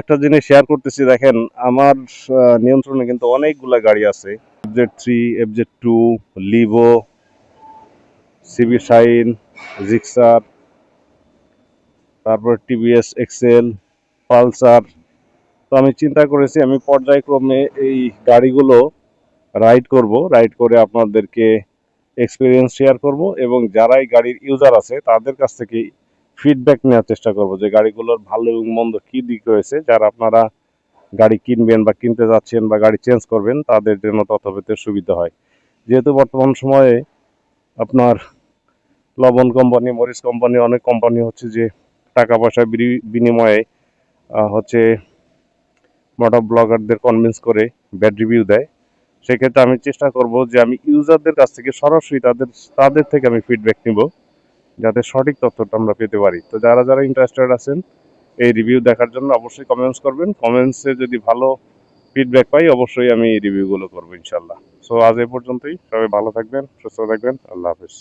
একটা জিনিস শেয়ার করতেছি, দেখেন, আমার নিয়ন্ত্রণে কিন্তু অনেকগুলা গাড়ি আছে। FZ three FZ two Livo CB Shine Gixxer তারপর টিভিএস এক্সেল পালসার তো আমি চিন্তা করেছি, আমি পর্যায়ক্রমে এই গাড়িগুলো রাইড করব। রাইড করে আপনাদেরকে এক্সপিরিয়েন্স শেয়ার করব এবং যারা এই গাড়ির ইউজার আছে, তাদের কাছ থেকে ফিডব্যাক নেওয়ার চেষ্টা করব যে গাড়িগুলোর ভালো এবং মন্দ কী দিক রয়েছে। যারা আপনারা গাড়ি কিনবেন বা কিনতে যাচ্ছেন বা গাড়ি চেঞ্জ করবেন, তাদের জন্য তথ্য পেতে সুবিধা হয়। যেহেতু বর্তমান সময়ে আপনার লবণ কোম্পানি, মরিচ কোম্পানি, অনেক কোম্পানি হচ্ছে যে টাকা পয়সা বিনি- বিনিময়ে হচ্ছে মোটর ব্লগারদের কনভিন্স করে ব্যাড রিভিউ দেয়। সেক্ষেত্রে আমি চেষ্টা করব যে আমি ইউজারদের কাছ থেকে সরাসরি তাদের তাদের থেকে আমি ফিডব্যাক নিব। যাতে সঠিক তথ্যটা আমরা পেতে পারি। তো যারা যারা ইন্টারেস্টেড আছেন, এই রিভিউ দেখার জন্য অবশ্যই কমেন্টস করবেন। কমেন্টসে যদি ভালো ফিডব্যাক পাই, অবশ্যই আমি এই রিভিউগুলো করব ইনশাল্লাহ সো আজ এ পর্যন্তই। সবাই ভালো থাকবেন, সুস্থ থাকবেন। আল্লাহ হাফিজ।